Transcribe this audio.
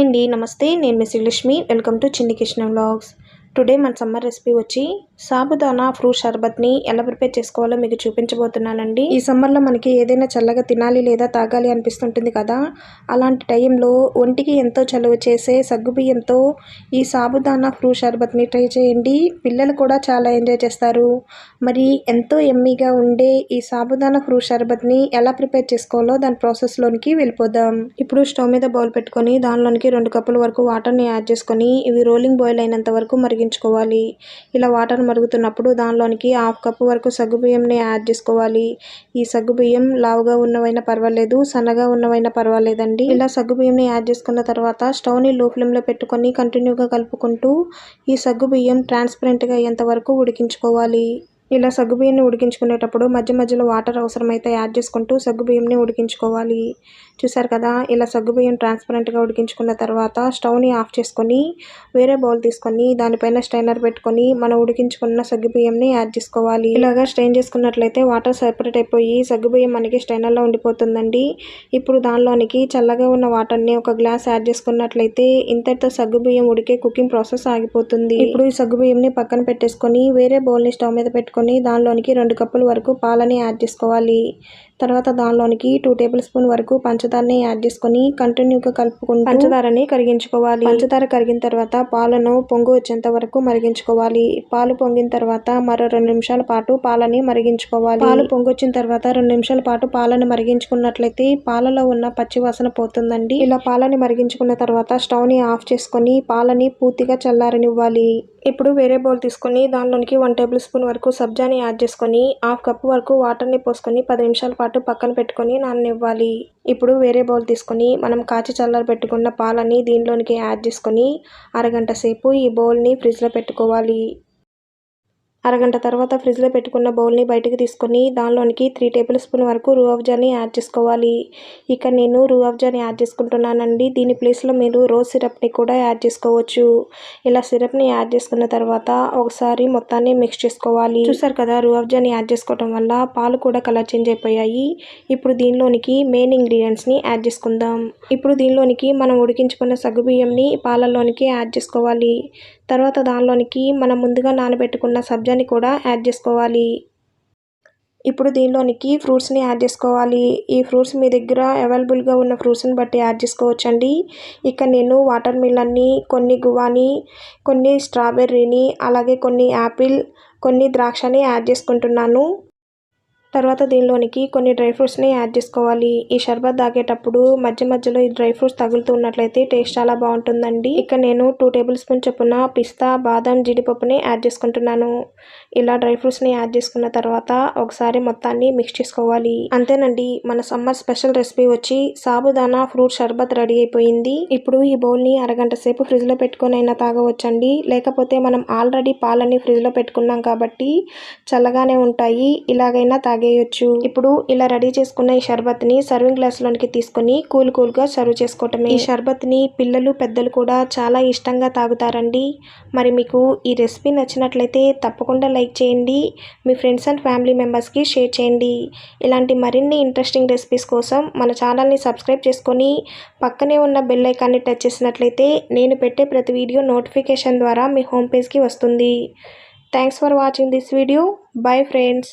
Hi అండి. నమస్తే నేను miss Lakshmi welcome to Chinni Kishan vlogs. Today మన సమ్మర్ రెసిపీ వచ్చి సాబుదానా ఫ్రూట్ షర్బత్ని ఎలా ప్రిపేర్ చేసుకోవాలో మీకు చూపించబోతున్నానండి. ఈ సమ్మర్లో మనకి ఏదైనా చల్లగా తినాలి లేదా తాగాలి అనిపిస్తుంటుంది కదా అలాంటి టైంలో ఒంటికి ఎంతో చలువ చేసే సగ్గుబియ్యంతో ఈ సాబుదానా ఫ్రూట్ షర్బత్ని ట్రై చేయండి. పిల్లలు కూడా చాలా ఎంజాయ్ చేస్తారు. మరి ఎంతో ఎమ్మీగా ఉండే ఈ సాబుదానా ఫ్రూట్ షర్బత్ని ఎలా ప్రిపేర్ చేసుకోవాలో దాని ప్రాసెస్లోనికి వెళ్ళిపోదాం. ఇప్పుడు స్టవ్ మీద బౌల్ పెట్టుకొని దానిలోనికి రెండు కప్పుల వరకు వాటర్ని యాడ్ చేసుకొని ఇవి రోలింగ్ బాయిల్ అయినంత వరకు మరి మరిగించుకోవాలి ఇలా వాటర్ మరుగుతున్నప్పుడు దానిలోనికి హాఫ్ కప్పు వరకు సగ్గుబియ్యంని యాడ్ చేసుకోవాలి. ఈ సగ్గుబియ్యం లావుగా ఉన్నవైనా పర్వాలేదు సన్నగా ఉన్నవైనా పర్వాలేదండి. ఇలా సగ్గుబియ్యంని యాడ్ చేసుకున్న తర్వాత స్టవ్ని లో ఫ్లేమ్లో పెట్టుకొని కంటిన్యూగా కలుపుకుంటూ ఈ సగ్గుబియ్యం ట్రాన్స్పరెంట్గా అయ్యేంత వరకు ఉడికించుకోవాలి. ఇలా సగ్గుబియ్యాన్ని ఉడికించుకునేటప్పుడు మధ్య మధ్యలో వాటర్ అవసరమైతే యాడ్ చేసుకుంటూ సగ్గుబియ్యంని ఉడికించుకోవాలి. చూసారు కదా? ఇలా సగ్గుబియ్యం ట్రాన్స్పరెంట్గా ఉడికించుకున్న తర్వాత స్టవ్ని ఆఫ్ చేసుకొని వేరే బౌల్ తీసుకొని దానిపైన స్టైనర్ పెట్టుకొని మనం ఉడికించుకున్న సగ్గుబియ్యంని యాడ్ చేసుకోవాలి. ఇలాగా స్ట్రెయిన్ చేసుకున్నట్లయితే వాటర్ సెపరేట్ అయిపోయి సగ్గుబియ్యం మనకి స్టైనర్లో ఉండిపోతుందండి. ఇప్పుడు దానిలోనికి చల్లగా ఉన్న వాటర్ని ఒక గ్లాస్ యాడ్ చేసుకున్నట్లయితే ఇంతటితో సగ్గుబియ్యం ఉడికే కుకింగ్ ప్రాసెస్ ఆగిపోతుంది. ఇప్పుడు ఈ సగ్గుబియ్యంని పక్కన పెట్టేసుకొని వేరే బౌల్ని స్టవ్ మీద పెట్టుకొని దానిలోనికి రెండు కప్పుల వరకు పాలని యాడ్ చేసుకోవాలి. తర్వాత దానిలోనికి టూ టేబుల్ స్పూన్ వరకు పంచదారని యాడ్ చేసుకొని కంటిన్యూగా కలుపుకుంటూ పంచదారని కరిగించుకోవాలి. పంచదార కరిగిన తర్వాత పాలను పొంగు వచ్చేంత వరకు మరిగించుకోవాలి. పాలు పొంగిన తర్వాత మరో రెండు నిమిషాల పాటు పాలని మరిగించుకోవాలి. పాలు పొంగొచ్చిన తర్వాత రెండు నిమిషాల పాటు పాలను మరిగించుకున్నట్లయితే పాలలో ఉన్న పచ్చి వాసన పోతుందండి. ఇలా పాలని మరిగించుకున్న తర్వాత స్టవ్ని ఆఫ్ చేసుకొని పాలని పూర్తిగా చల్లారనివ్వాలి. ఇప్పుడు వేరే బౌల్ తీసుకొని దానిలోనికి వన్ టేబుల్ స్పూన్ వరకు సబ్జాని యాడ్ చేసుకొని హాఫ్ కప్ వరకు వాటర్ని పోసుకొని పది నిమిషాల పాటు పక్కన పెట్టుకొని నాననివ్వాలి. ఇప్పుడు వేరే బౌల్ తీసుకొని మనం కాచి చల్లారి పెట్టుకున్న పాలని దీనిలోనికి యాడ్ చేసుకొని అరగంట సేపు ఈ బౌల్ని ఫ్రిడ్జ్లో పెట్టుకోవాలి. అరగంట తర్వాత ఫ్రిడ్జ్లో పెట్టుకున్న బౌల్ని బయటకు తీసుకొని దానిలోనికి త్రీ టేబుల్ స్పూన్ వరకు రూఅఫ్జాని యాడ్ చేసుకోవాలి. ఇక నేను రూఅఫ్జాని యాడ్ చేసుకుంటున్నానండి. దీని ప్లేస్లో మీరు రోజ్ సిరప్ని కూడా యాడ్ చేసుకోవచ్చు. ఇలా సిరప్ని యాడ్ చేసుకున్న తర్వాత ఒకసారి మొత్తాన్ని మిక్స్ చేసుకోవాలి. చూసారు కదా రూఅఫ్జాని యాడ్ చేసుకోవడం వల్ల పాలు కూడా కలర్ చేంజ్ అయిపోయాయి. ఇప్పుడు దీనిలోనికి మెయిన్ ఇంగ్రీడియంట్స్ని యాడ్ చేసుకుందాం. ఇప్పుడు దీనిలోనికి మనం ఉడికించుకున్న సగ్గుబియ్యంని పాలల్లోనికి యాడ్ చేసుకోవాలి. తర్వాత దానిలోనికి మనం ముందుగా నానబెట్టుకున్న సబ్జాని కూడా యాడ్ చేసుకోవాలి. ఇప్పుడు దీనిలోనికి ఫ్రూట్స్ని యాడ్ చేసుకోవాలి. ఈ ఫ్రూట్స్ మీ దగ్గర అవైలబుల్గా ఉన్న ఫ్రూట్స్ని బట్టి యాడ్ చేసుకోవచ్చండి. ఇక నేను వాటర్ మిలన్ని కొన్ని గువాని కొన్ని స్ట్రాబెర్రీని అలాగే కొన్ని యాపిల్ కొన్ని ద్రాక్షని యాడ్ చేసుకుంటున్నాను. తర్వాత దీనిలోనికి కొన్ని డ్రై ఫ్రూట్స్ని యాడ్ చేసుకోవాలి. ఈ షర్బత్ తాగేటప్పుడు మధ్య మధ్యలో ఈ డ్రై ఫ్రూట్స్ తగులుతూ ఉన్నట్లయితే టేస్ట్ చాలా బాగుంటుందండి. ఇక నేను టూ టేబుల్ స్పూన్ చొప్పున పిస్తా బాదం జీడిపప్పుని యాడ్ చేసుకుంటున్నాను. ఇలా డ్రై ఫ్రూట్స్ని యాడ్ చేసుకున్న తర్వాత ఒకసారి మొత్తాన్ని మిక్స్ చేసుకోవాలి. అంతేనండి మన సమ్మర్ స్పెషల్ రెసిపీ వచ్చి సాబుదానా ఫ్రూట్ షర్బత్ రెడీ అయిపోయింది. ఇప్పుడు ఈ బౌల్ని అరగంట సేపు ఫ్రిడ్జ్లో పెట్టుకొని అయినా తాగవచ్చండి. లేకపోతే మనం ఆల్రెడీ పాలని ఫ్రిడ్జ్లో పెట్టుకున్నాం కాబట్టి చల్లగానే ఉంటాయి. ఇలాగైనా తాగేయచ్చు ఇప్పుడు ఇలా రెడీ చేసుకున్న ఈ షర్బత్ని సర్వింగ్ గ్లాస్లోనికి తీసుకొని కూల్ కూల్గా సర్వ్ చేసుకోవటమే. ఈ షర్బత్ని పిల్లలు పెద్దలు కూడా చాలా ఇష్టంగా తాగుతారండి. మరి మీకు ఈ రెసిపీ నచ్చినట్లయితే తప్పకుండా లైక్ చేయండి. మీ ఫ్రెండ్స్ అండ్ ఫ్యామిలీ మెంబర్స్కి షేర్ చేయండి. ఇలాంటి మరిన్ని ఇంట్రెస్టింగ్ రెసిపీస్ కోసం మన ఛానల్ని సబ్స్క్రైబ్ చేసుకొని పక్కనే ఉన్న బెల్ ఐకాన్ని టచ్ చేసినట్లయితే నేను పెట్టే ప్రతి వీడియో నోటిఫికేషన్ ద్వారా మీ హోమ్ పేజ్కి వస్తుంది. Thanks for watching this video. Bye friends.